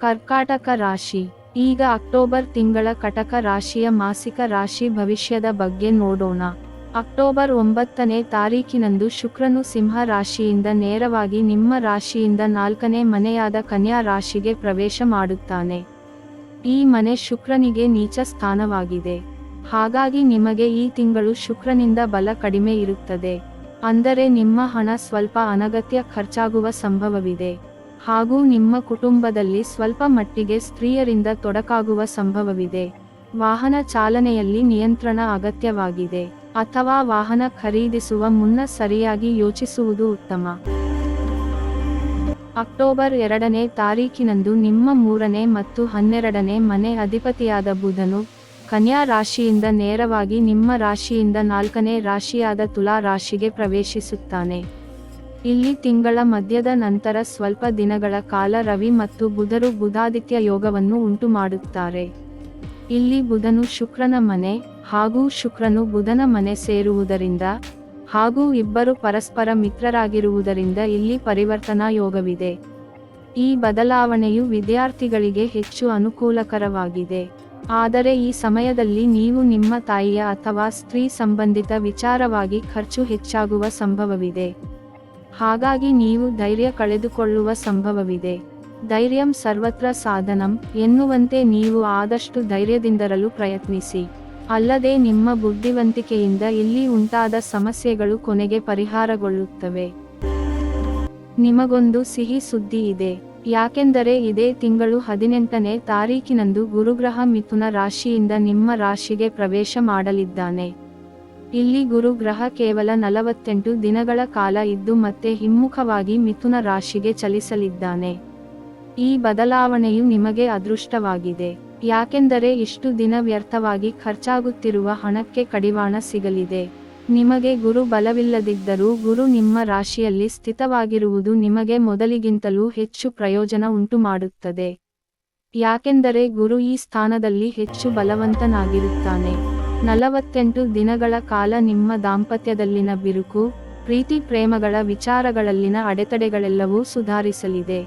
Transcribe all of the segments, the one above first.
ಕರ್ಕಾಟಕ ರಾಶಿ. ಈಗ ಅಕ್ಟೋಬರ್ ತಿಂಗಳ ಕಟಕ ರಾಶಿಯ ಮಾಸಿಕ ರಾಶಿ ಭವಿಷ್ಯದ ಬಗ್ಗೆ ನೋಡೋಣ. ಅಕ್ಟೋಬರ್ ಒಂಬತ್ತನೇ ತಾರೀಕಿನಂದು ಶುಕ್ರನು ಸಿಂಹ ರಾಶಿಯಿಂದ ನೇರವಾಗಿ ನಿಮ್ಮ ರಾಶಿಯಿಂದ ನಾಲ್ಕನೇ ಮನೆಯಾದ ಕನ್ಯಾ ರಾಶಿಗೆ ಪ್ರವೇಶ ಮಾಡುತ್ತಾನೆ. ಈ ಮನೆ ಶುಕ್ರನಿಗೆ ನೀಚ ಸ್ಥಾನವಾಗಿದೆ. ಹಾಗಾಗಿ ನಿಮಗೆ ಈ ತಿಂಗಳು ಶುಕ್ರನಿಂದ ಬಲ ಕಡಿಮೆ ಇರುತ್ತದೆ. ಅಂದರೆ ನಿಮ್ಮ ಹಣ ಸ್ವಲ್ಪ ಅನಗತ್ಯ ಖರ್ಚಾಗುವ ಸಂಭವವಿದೆ. ಹಾಗೂ ನಿಮ್ಮ ಕುಟುಂಬದಲ್ಲಿ ಸ್ವಲ್ಪ ಮಟ್ಟಿಗೆ ಸ್ತ್ರೀಯರಿಂದ ತೊಡಕಾಗುವ ಸಂಭವವಿದೆ. ವಾಹನ ಚಾಲನೆಯಲ್ಲಿ ನಿಯಂತ್ರಣ ಅಗತ್ಯವಾಗಿದೆ. ಅಥವಾ ವಾಹನ ಖರೀದಿಸುವ ಮುನ್ನ ಸರಿಯಾಗಿ ಯೋಚಿಸುವುದು ಉತ್ತಮ. ಅಕ್ಟೋಬರ್ ಎರಡನೇ ತಾರೀಕಿನಂದು ನಿಮ್ಮ ಮೂರನೇ ಮತ್ತು ಹನ್ನೆರಡನೇ ಮನೆ ಅಧಿಪತಿಯಾದ ಬುಧನು ಕನ್ಯಾ ರಾಶಿಯಿಂದ ನೇರವಾಗಿ ನಿಮ್ಮ ರಾಶಿಯಿಂದ ನಾಲ್ಕನೇ ರಾಶಿಯಾದ ತುಲಾ ರಾಶಿಗೆ ಪ್ರವೇಶಿಸುತ್ತಾನೆ. ಇಲ್ಲಿ ತಿಂಗಳ ಮಧ್ಯದ ನಂತರ ಸ್ವಲ್ಪ ದಿನಗಳ ಕಾಲ ರವಿ ಮತ್ತು ಬುಧರು ಬುಧಾದಿತ್ಯ ಯೋಗವನ್ನು ಉಂಟು ಮಾಡುತ್ತಾರೆ ಇಲ್ಲಿ ಬುಧನು ಶುಕ್ರನ ಮನೆ ಹಾಗೂ ಶುಕ್ರನು ಬುಧನ ಮನೆ ಸೇರುವುದರಿಂದ ಹಾಗೂ ಇಬ್ಬರು ಪರಸ್ಪರ ಮಿತ್ರರಾಗಿರುವುದರಿಂದ ಇಲ್ಲಿ ಪರಿವರ್ತನಾ ಯೋಗವಿದೆ. ಈ ಬದಲಾವಣೆಯು ವಿದ್ಯಾರ್ಥಿಗಳಿಗೆ ಹೆಚ್ಚು ಅನುಕೂಲಕರವಾಗಿದೆ. ಆದರೆ ಈ ಸಮಯದಲ್ಲಿ ನೀವು ನಿಮ್ಮ ತಾಯಿಯ ಅಥವಾ ಸ್ತ್ರೀ ಸಂಬಂಧಿತ ವಿಚಾರವಾಗಿ ಖರ್ಚು ಹೆಚ್ಚಾಗುವ ಸಂಭವವಿದೆ. ಹಾಗಾಗಿ ನೀವು ಧೈರ್ಯ ಕಳೆದುಕೊಳ್ಳುವ ಸಂಭವವಿದೆ. ಧೈರ್ಯಂ ಸರ್ವತ್ರ ಸಾಧನಂ ಎನ್ನುವಂತೆ ನೀವು ಆದಷ್ಟು ಧೈರ್ಯದಿಂದರಲು ಪ್ರಯತ್ನಿಸಿ. ಅಲ್ಲದೆ ನಿಮ್ಮ ಬುದ್ಧಿವಂತಿಕೆಯಿಂದ ಇಲ್ಲಿ ಉಂಟಾದ ಸಮಸ್ಯೆಗಳು ಕೊನೆಗೆ ಪರಿಹಾರಗೊಳ್ಳುತ್ತವೆ. ನಿಮಗೊಂದು ಸಿಹಿ ಸುದ್ದಿ ಇದೆ. ಯಾಕೆಂದರೆ ಇದೇ ತಿಂಗಳು ಹದಿನೆಂಟನೇ ತಾರೀಕಿನಂದು ಗುರುಗ್ರಹ ಮಿಥುನ ರಾಶಿಯಿಂದ ನಿಮ್ಮ ರಾಶಿಗೆ ಪ್ರವೇಶ ಮಾಡಲಿದ್ದಾನೆ. ಇಲ್ಲಿ ಗುರು ಗ್ರಹ ಕೇವಲ ನಲವತ್ತೆಂಟು ದಿನಗಳ ಕಾಲ ಇದ್ದು ಮತ್ತೆ ಹಿಮ್ಮುಖವಾಗಿ ಮಿಥುನ ರಾಶಿಗೆ ಚಲಿಸಲಿದ್ದಾನೆ. ಈ ಬದಲಾವಣೆಯು ನಿಮಗೆ ಅದೃಷ್ಟವಾಗಿದೆ. ಯಾಕೆಂದರೆ ಇಷ್ಟು ದಿನ ವ್ಯರ್ಥವಾಗಿ ಖರ್ಚಾಗುತ್ತಿರುವ ಹಣಕ್ಕೆ ಕಡಿವಾಣ ಸಿಗಲಿದೆ. ನಿಮಗೆ ಗುರು ಬಲವಿಲ್ಲದಿದ್ದರೂ ಗುರು ನಿಮ್ಮ ರಾಶಿಯಲ್ಲಿ ಸ್ಥಿತವಾಗಿರುವುದು ನಿಮಗೆ ಮೊದಲಿಗಿಂತಲೂ ಹೆಚ್ಚು ಪ್ರಯೋಜನ ಉಂಟು ಮಾಡುತ್ತದೆ ಯಾಕೆಂದರೆ ಗುರು ಈ ಸ್ಥಾನದಲ್ಲಿ ಹೆಚ್ಚು ಬಲವಂತನಾಗಿರುತ್ತಾನೆ. ನಲವತ್ತೆಂಟು ದಿನಗಳ ಕಾಲ ನಿಮ್ಮ ದಾಂಪತ್ಯದಲ್ಲಿನ ಬಿರುಕು, ಪ್ರೀತಿ ಪ್ರೇಮಗಳ ವಿಚಾರಗಳಲ್ಲಿನ ಅಡೆತಡೆಗಳೆಲ್ಲವೂ ಸುಧಾರಿಸಲಿದೆ.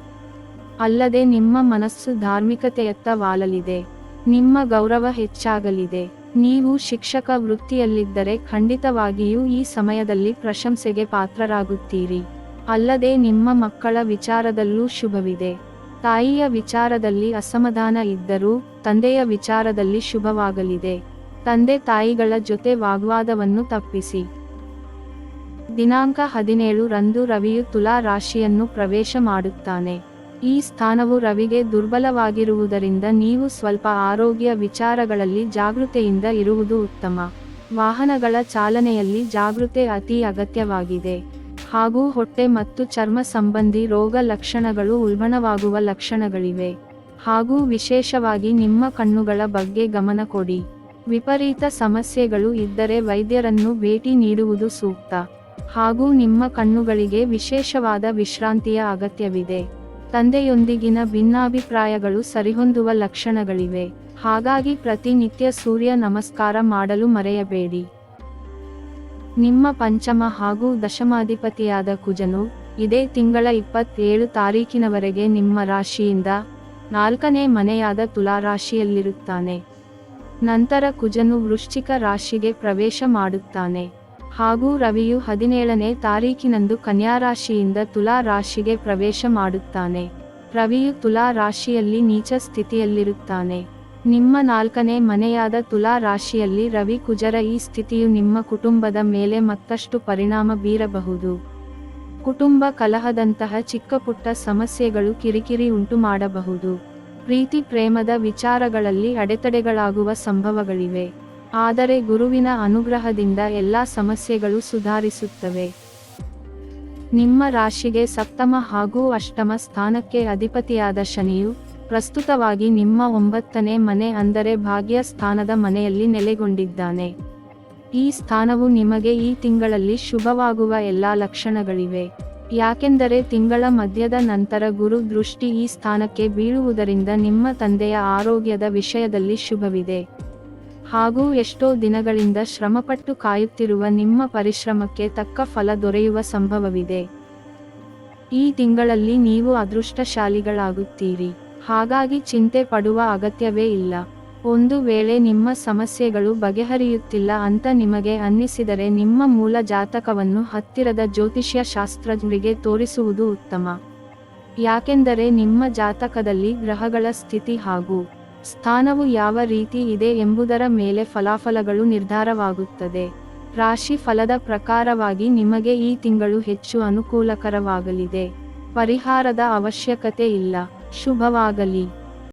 ಅಲ್ಲದೆ ನಿಮ್ಮ ಮನಸ್ಸು ಧಾರ್ಮಿಕತೆಯತ್ತ ವಾಲಲಿದೆ. ನಿಮ್ಮ ಗೌರವ ಹೆಚ್ಚಾಗಲಿದೆ. ನೀವು ಶಿಕ್ಷಕ ವೃತ್ತಿಯಲ್ಲಿದ್ದರೆ ಖಂಡಿತವಾಗಿಯೂ ಈ ಸಮಯದಲ್ಲಿ ಪ್ರಶಂಸೆಗೆ ಪಾತ್ರರಾಗುತ್ತೀರಿ. ಅಲ್ಲದೆ ನಿಮ್ಮ ಮಕ್ಕಳ ವಿಚಾರದಲ್ಲೂ ಶುಭವಿದೆ. ತಾಯಿಯ ವಿಚಾರದಲ್ಲಿ ಅಸಮಾಧಾನ ಇದ್ದರೂ ತಂದೆಯ ವಿಚಾರದಲ್ಲಿ ಶುಭವಾಗಲಿದೆ. ತಂದೆ ತಾಯಿಗಳ ಜೊತೆ ವಾಗ್ವಾದವನ್ನು ತಪ್ಪಿಸಿ. ದಿನಾಂಕ ಹದಿನೇಳು ರಂದು ರವಿಯು ತುಲಾ ರಾಶಿಯನ್ನು ಪ್ರವೇಶ ಮಾಡುತ್ತಾನೆ. ಈ ಸ್ಥಾನವು ರವಿಗೆ ದುರ್ಬಲವಾಗಿರುವುದರಿಂದ ನೀವು ಸ್ವಲ್ಪ ಆರೋಗ್ಯ ವಿಚಾರಗಳಲ್ಲಿ ಜಾಗೃತೆಯಿಂದ ಇರುವುದು ಉತ್ತಮ. ವಾಹನಗಳ ಚಾಲನೆಯಲ್ಲಿ ಜಾಗೃತೆ ಅತಿ ಅಗತ್ಯವಾಗಿದೆ. ಹಾಗೂ ಹೊಟ್ಟೆ ಮತ್ತು ಚರ್ಮ ಸಂಬಂಧಿ ರೋಗ ಲಕ್ಷಣಗಳು ಉಲ್ಬಣವಾಗುವ ಲಕ್ಷಣಗಳಿವೆ. ಹಾಗೂ ವಿಶೇಷವಾಗಿ ನಿಮ್ಮ ಕಣ್ಣುಗಳ ಬಗ್ಗೆ ಗಮನ ಕೊಡಿ. ವಿಪರೀತ ಸಮಸ್ಯೆಗಳು ಇದ್ದರೆ ವೈದ್ಯರನ್ನು ಭೇಟಿ ನೀಡುವುದು ಸೂಕ್ತ. ಹಾಗೂ ನಿಮ್ಮ ಕಣ್ಣುಗಳಿಗೆ ವಿಶೇಷವಾದ ವಿಶ್ರಾಂತಿಯ ಅಗತ್ಯವಿದೆ. ತಂದೆಯೊಂದಿಗಿನ ಭಿನ್ನಾಭಿಪ್ರಾಯಗಳು ಸರಿಹೊಂದುವ ಲಕ್ಷಣಗಳಿವೆ. ಹಾಗಾಗಿ ಪ್ರತಿನಿತ್ಯ ಸೂರ್ಯ ನಮಸ್ಕಾರ ಮಾಡಲು ಮರೆಯಬೇಡಿ. ನಿಮ್ಮ ಪಂಚಮ ಹಾಗೂ ದಶಮಾಧಿಪತಿಯಾದ ಕುಜನು, ಇದೇ ತಿಂಗಳ ಇಪ್ಪತ್ತೇಳು ತಾರೀಕಿನವರೆಗೆ ನಿಮ್ಮ ರಾಶಿಯಿಂದ ನಾಲ್ಕನೇ ಮನೆಯಾದ ತುಲಾ ರಾಶಿಯಲ್ಲಿರುತ್ತಾನೆ ನಂತರ ಕುಜನು ವೃಶ್ಚಿಕ ರಾಶಿಗೆ ಪ್ರವೇಶ ಮಾಡುತ್ತಾನೆ. ಹಾಗೂ ರವಿಯು ಹದಿನೇಳನೇ ತಾರೀಕಿನಂದು ಕನ್ಯಾ ರಾಶಿಯಿಂದ ತುಲಾ ರಾಶಿಗೆ ಪ್ರವೇಶ ಮಾಡುತ್ತಾನೆ. ರವಿಯು ತುಲಾ ರಾಶಿಯಲ್ಲಿ ನೀಚ ಸ್ಥಿತಿಯಲ್ಲಿರುತ್ತಾನೆ. ನಿಮ್ಮ ನಾಲ್ಕನೇ ಮನೆಯಾದ ತುಲಾ ರಾಶಿಯಲ್ಲಿ ರವಿ ಕುಜರ ಈ ಸ್ಥಿತಿಯು ನಿಮ್ಮ ಕುಟುಂಬದ ಮೇಲೆ ಮತ್ತಷ್ಟು ಪರಿಣಾಮ ಬೀರಬಹುದು. ಕುಟುಂಬ ಕಲಹದಂತಹ ಚಿಕ್ಕಪುಟ್ಟ ಸಮಸ್ಯೆಗಳು ಕಿರಿಕಿರಿ ಉಂಟು ಮಾಡಬಹುದು ಪ್ರೀತಿ ಪ್ರೇಮದ ವಿಚಾರಗಳಲ್ಲಿ ಅಡೆತಡೆಗಳಾಗುವ ಸಂಭವಗಳಿವೆ. ಆದರೆ ಗುರುವಿನ ಅನುಗ್ರಹದಿಂದ ಎಲ್ಲ ಸಮಸ್ಯೆಗಳು ಸುಧಾರಿಸುತ್ತವೆ. ನಿಮ್ಮ ರಾಶಿಗೆ ಸಪ್ತಮ ಹಾಗೂ ಅಷ್ಟಮ ಸ್ಥಾನಕ್ಕೆ ಅಧಿಪತಿಯಾದ ಶನಿಯು ಪ್ರಸ್ತುತವಾಗಿ ನಿಮ್ಮ ಒಂಬತ್ತನೇ ಮನೆ ಅಂದರೆ ಭಾಗ್ಯ ಸ್ಥಾನದ ಮನೆಯಲ್ಲಿ ನೆಲೆಗೊಂಡಿದ್ದಾನೆ. ಈ ಸ್ಥಾನವು ನಿಮಗೆ ಈ ತಿಂಗಳಲ್ಲಿ ಶುಭವಾಗುವ ಎಲ್ಲ ಲಕ್ಷಣಗಳಿವೆ. ಯಾಕೆಂದರೆ ತಿಂಗಳ ಮಧ್ಯದ ನಂತರ ಗುರು ದೃಷ್ಟಿ ಈ ಸ್ಥಾನಕ್ಕೆ ಬೀಳುವುದರಿಂದ ನಿಮ್ಮ ತಂದೆಯ ಆರೋಗ್ಯದ ವಿಷಯದಲ್ಲಿ ಶುಭವಿದೆ. ಹಾಗೂ ಎಷ್ಟೋ ದಿನಗಳಿಂದ ಶ್ರಮಪಟ್ಟು ಕಾಯುತ್ತಿರುವ ನಿಮ್ಮ ಪರಿಶ್ರಮಕ್ಕೆ ತಕ್ಕ ಫಲ ದೊರೆಯುವ ಸಂಭವವಿದೆ. ಈ ತಿಂಗಳಲ್ಲಿ ನೀವು ಅದೃಷ್ಟಶಾಲಿಗಳಾಗುತ್ತೀರಿ. ಹಾಗಾಗಿ ಚಿಂತೆ ಪಡುವ ಅಗತ್ಯವೇ ಇಲ್ಲ. ಒಂದು ವೇಳೆ ನಿಮ್ಮ ಸಮಸ್ಯೆಗಳು ಬಗೆಹರಿಯುತ್ತಿಲ್ಲ ಅಂತ ನಿಮಗೆ ಅನ್ನಿಸಿದರೆ ನಿಮ್ಮ ಮೂಲ ಜಾತಕವನ್ನು ಹತ್ತಿರದ ಜ್ಯೋತಿಷ್ಯ ಶಾಸ್ತ್ರಜ್ಞರಿಗೆ ತೋರಿಸುವುದು ಉತ್ತಮ. ಯಾಕೆಂದರೆ ನಿಮ್ಮ ಜಾತಕದಲ್ಲಿ ಗ್ರಹಗಳ ಸ್ಥಿತಿ ಹಾಗೂ ಸ್ಥಾನವು ಯಾವ ರೀತಿ ಇದೆ ಎಂಬುದರ ಮೇಲೆ ಫಲಾಫಲಗಳು ನಿರ್ಧಾರವಾಗುತ್ತದೆ. ರಾಶಿ ಫಲದ ಪ್ರಕಾರವಾಗಿ ನಿಮಗೆ ಈ ತಿಂಗಳು ಹೆಚ್ಚು ಅನುಕೂಲಕರವಾಗಲಿದೆ. ಪರಿಹಾರದ ಅವಶ್ಯಕತೆ ಇಲ್ಲ. ಶುಭವಾಗಲಿ.